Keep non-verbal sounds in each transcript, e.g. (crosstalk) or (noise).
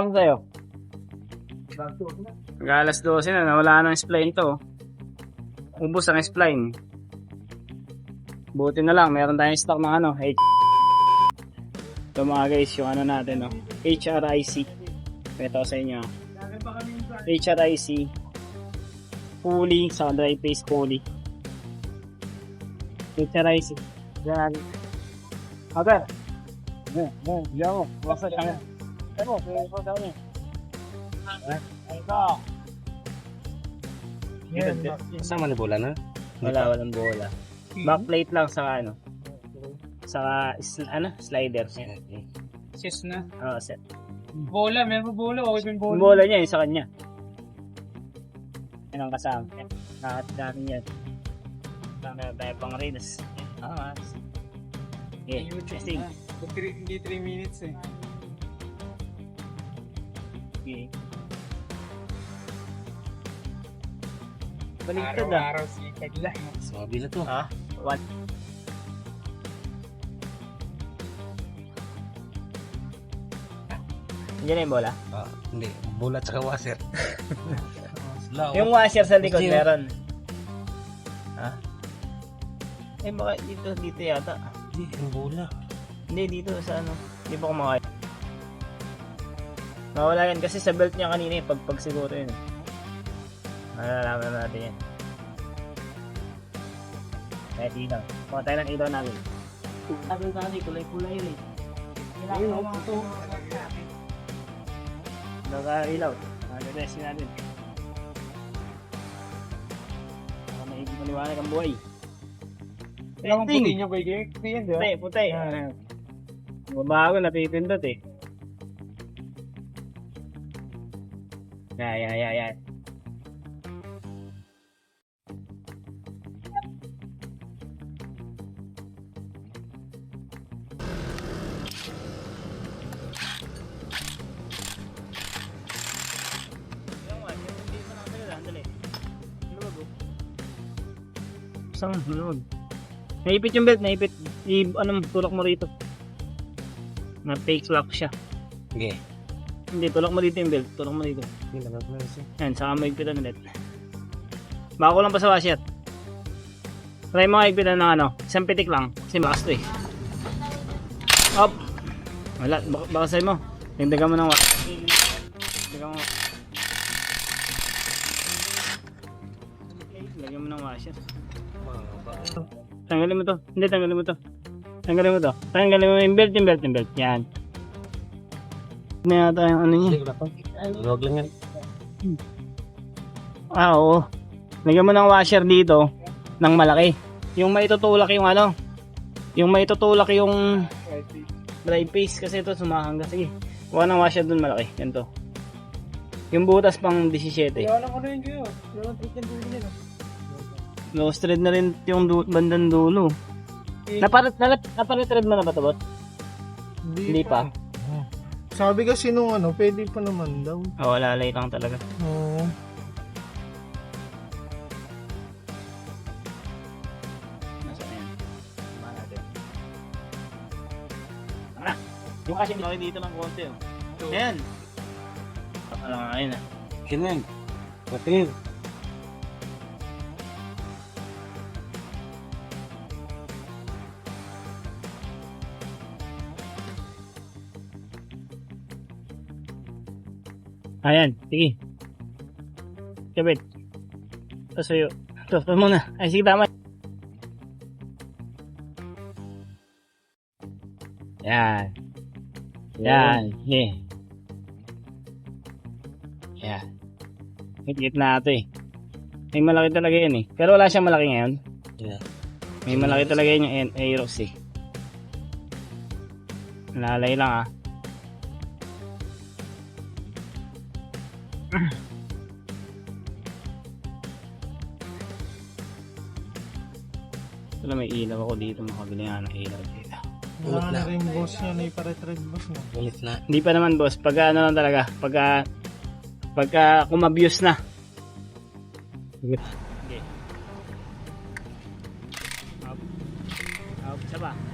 oras sa'yo? Mag alas 12 na, nawala ng spline to. Ubus ang spline. Buti na lang, meron tayong stock ng ano, H. Ito mga guys, yung ano natin, no? HRIC. Ito sa inyo. HRIC. Pulley, sa dry paste pulley. HRIC. Yan. Okay. Yan, yan, yan. Wasa ka nga. Ano, kaya ko daw niya. Na bola na? Wala, walang bola. Backplate lang sa ano. Sa is, ano, slider. Sis na. Oh, set. Bola, meron pa bola. Okay Yung bola. bola niya, yung sa kanya. Yan ang kasama. Lahat dami yan. Dami tayo pang reels. Ah, okay, testing. Hindi 3 minutes eh. Okay. Baligtad ah. Araw-araw sikad lang. Sabi na to. Ha? What? Diyan na yung bola? Ah, hindi, bola tsaka washer. Slow. (laughs) Yung washer sa likod Hindi, oh. meron. Ha? Eh baka dito, dito yata. Hindi, yung bola. Hindi, dito sa ano. Hindi ba kumakain? Mawala yan kasi sa belt niya kanina eh. Pagpag siguro yun. Malalaman natin yan. Kaya ilaw. Kuha tayo ng ilaw namin. Sabi ka kasi kulay-kulay yun eh. Ayun, oh, ito. Naka-ilaw. Naka-resin natin. Baka maigi maliwanag ang buhay. Kailangan Testing. puti nyo ba yung yan, di ba? Puti, puti. Mabago, napipindot eh. Ya, ya, ya, ya. Saan? Luwag. Naipit yung belt, naipit. I, ano, tulak mo rito. Na fake lock siya. Sige. Hindi, tulak mo dito yung belt. Tulak mo dito. Hindi lang ako siya. Yan, saka mo higpitan ulit. Baka ko lang pa sa washer. Try mo higpitan ng ano, isang pitik lang. Kasi malakas to eh. Up! Wala, baka, baka sa'yo mo. Dagdagan mo ng washer. Dagdagan mo. Lagyan mo ng washer. Tanggalin mo to. Hindi, tanggalin mo to. Tanggalin mo to. Tanggalin mo yung belt, yung belt, yung belt. Yan. Na yata yung ano niya. Luwag lang yan. Ah, oo. Lagyan mo ng washer dito ng malaki. Yung may tutulak yung ano. Yung may tutulak yung dry paste kasi ito sumahangga. Sige. Kuha ng washer dun malaki. Ganito. Yung butas pang 17. Kaya lang ano yun kayo. Kaya lang treat yung dulo nila. Low thread na rin yung du- bandang dulo. Eh. Naparat, nalat, naparat mo na ba ito, bot? Hindi pa. Sabi kasi nung ano, pwede pa naman daw. Oh, lalay lang talaga. Oo. Nasaan yan? Tama natin. Ah! Yung kasi malaki dito ng konti, oh. Ayan. Alam nga yun, ah. Kinang. Patingin. Ayan, sige. Kabit. Ito sa'yo. Ito, ito muna. Ay, sige, tama. Yan. Yan. Sige. Yan. Higit na ito eh. May malaki talaga yan eh. Pero wala siyang malaki ngayon. Yeah. May malaki talaga yun yung Aerox eh. Lalay lang ah. (clears throat) Wala may ilaw ako dito. Makabili nga ng ilaw dito. Wala na rin boss niya na iparetread boss mo. Ulit na. Hindi pa naman boss. Pagka ano lang talaga. Pagka pagka kumabuse na. Sige. Okay. Up. Up. Isa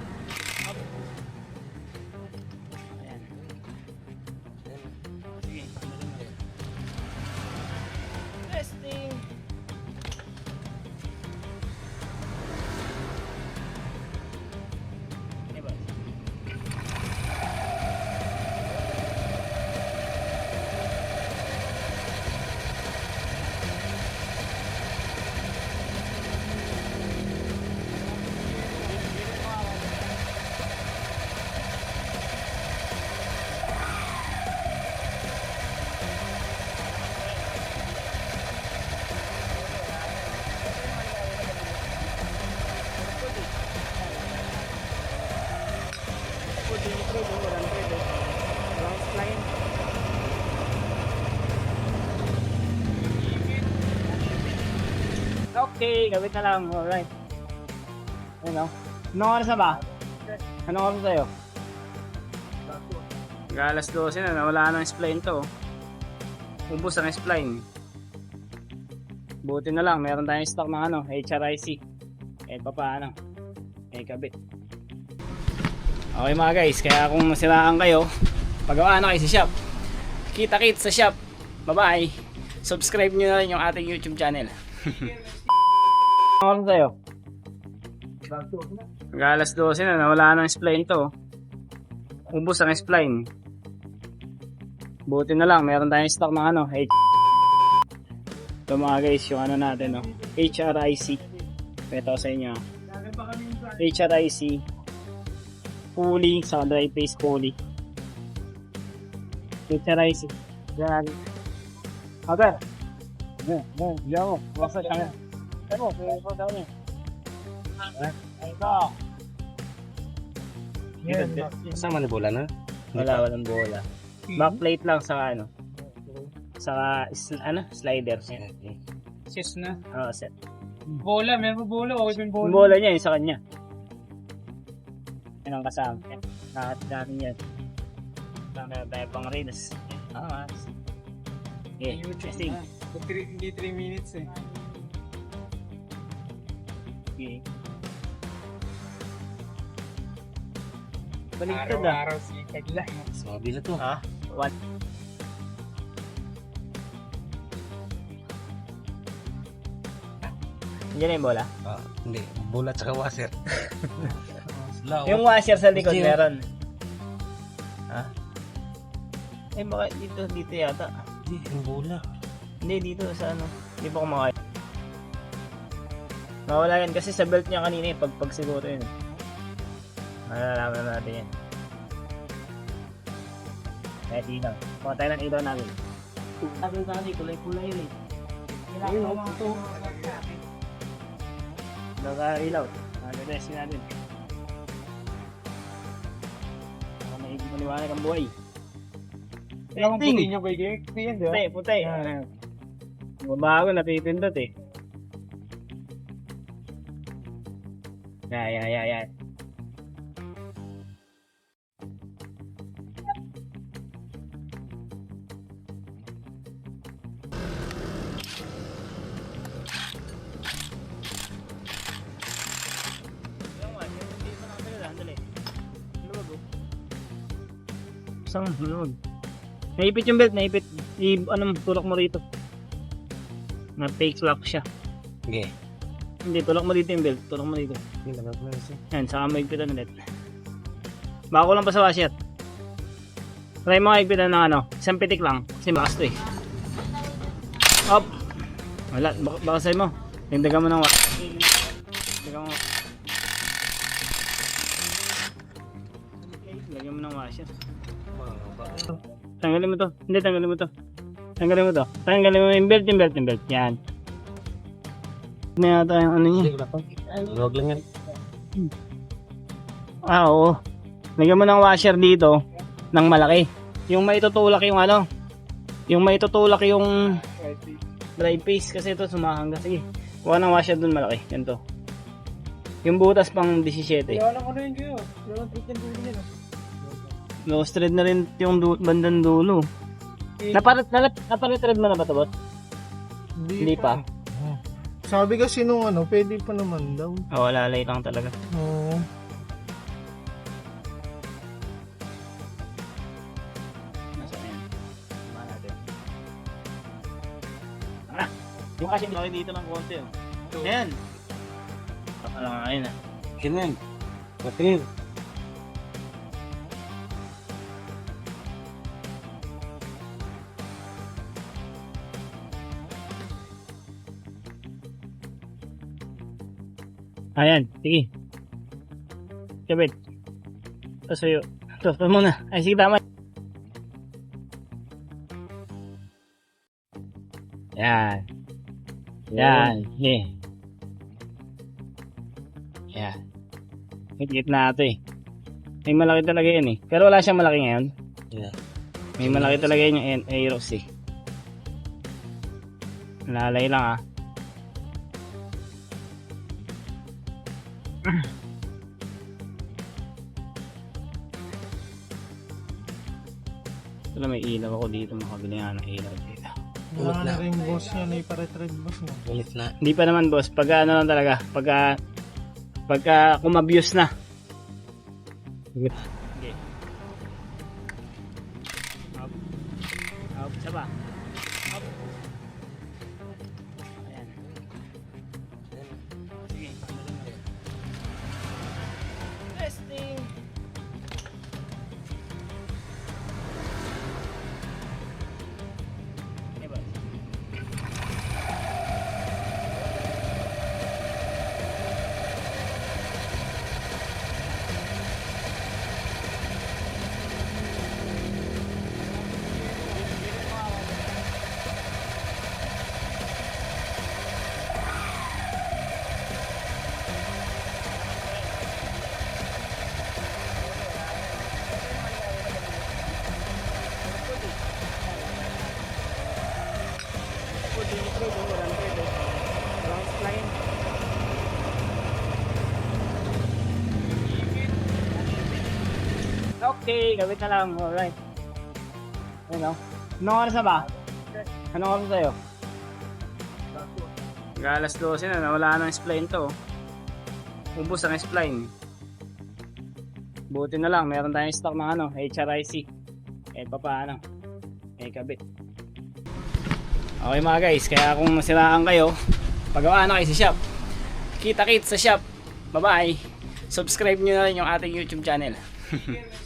Okay, gawin na lang. Alright. Ayun o. Anong oras na ba? Anong oras sa'yo? Galas 12 na, nawala ng spline to. Ubus ang spline. Buti na lang, meron tayong stock ng ano, HRIC. Eh, pa paano? Eh, kabit. Okay mga guys, kaya kung nasiraan kayo, pagawa na kayo sa shop. Kita-kit sa shop. Bye-bye. Subscribe nyo na rin yung ating YouTube channel. (laughs) Ano sa'yo? Galas 12 na, nawala ng spline to. Ubus ang spline. Buti na lang, meron tayong stock ng ano, H Ito mga guys, yung ano natin, no? HRIC. Ito sa inyo. HRIC. Pulley, sa dry face pulley. HRIC. Yan. Okay. Yan, yan, yan mo. Basta kaya ko daw niya. Ito. Yan. Kasama ni bola na? Wala, walang bola. Backplate lang sa ano. Sa is- ano, slider. Sis na. Oh, set. Bola, meron bola. Okay Yung bola. bola niya, yung sa kanya. Yan ang kasama. Lahat natin yan. Dami na tayo pang reels. Ah, Okay, testing. Ah, three- Hindi 3 minutes eh. Okay. Baligtad ah. Araw-araw sikad lang. Sumabi na to. Ha? One. Yan na yung bola? Ah, hindi, bola tsaka washer. Lao. Yung washer sa likod meron. Ha? Eh baka dito, dito yata. Hindi, yung bola. Hindi, dito sa ano. Hindi pa kumakain. Mawala yan kasi sa belt niya kanina eh. Pagpag siguro yun. Malalaman na natin yan. Kaya di lang. Kuha tayo ng ilaw namin. Sabi natin, kulay-kulay rin. Kailangan mo ito. Daga ilaw. Nag-rest natin. Baka maiging maliwanag ang buhay. Kailangan puti nyo kay Gek. Yan, di ba? Puti, puti. Yan. Babago, napipindot eh. Ya, ya, ya, ya. Saan? Luwag. Naipit yung belt, naipit. I, ano, tulak mo rito. Na fake lock siya. Okay. Hindi, tulak mo dito yung belt. Tulak mo dito. Hindi na ba Yan, saka mo higpitan ulit. Bako lang pa sa washer. Try mo higpitan ng ano, isang pitik lang. Kasi bakas to eh. Up! Wala, bak baka sa'yo mo. Dagdagan mo ng washer. Dagdagan mo. Lagyan mo ng washer. Tanggalin mo to. Hindi, tanggalin mo to. Tanggalin mo to. Tanggalin mo yung belt, yung belt, yung belt. Yan. Na yata yung ano niya. Huwag lang yan. Ah, oo. Lagyan mo ng washer dito ng malaki. Yung maitutulak yung ano, yung maitutulak yung dry paste kasi ito sumahangga. Sige, kuha ng washer dun malaki. Ganito. Yung butas pang 17. Kaya lang ano yun kayo. Lang treat yung dulo. Low thread na rin yung du- bandang dulo. Naparit, na, naparit thread mo na ba ito, bot? Hindi pa. Sabi kasi nung ano, pwede pa naman daw. Oo, oh, lalay lang talaga. Oo. Nasa yan. Tama natin. Ah, yung kasi laki dito ng konti, oh. Ayan. Baka lang ngayon, ah. Kinan. Patingin. Ayan, sige. Kabit. Pasuyo. Ito, ito muna. Ay, sige, tama. Yan. Yan. Yeah. Yan. Hit-hit na ito eh. May malaki talaga yan eh. Pero wala siyang malaki ngayon. Yeah. May malaki talaga yun yung Aerox eh. Lalay lang ah. Wala may ilaw ako dito, makabili nga ng ilaw dito. Wala na na. rin boss niya, na iparetrade boss mo. Ulit na. Hindi pa naman boss, pagka ano lang talaga, pagka pagka kumabuse na. Sige. Up. Up, isa Okay, gawin na lang. Alright. Ano? Anong oras na ba? Anong oras sa'yo? Galas 12 na, nawala ng spline to. Ubus ang spline. Buti na lang, meron tayong stock ng ano, HRIC. Eh, pa paano? Eh, kabit. Okay mga guys, kaya kung nasiraan kayo, pagawa na kayo sa shop. Kita-kit sa shop. Bye-bye. Subscribe nyo na rin yung ating YouTube channel. (laughs)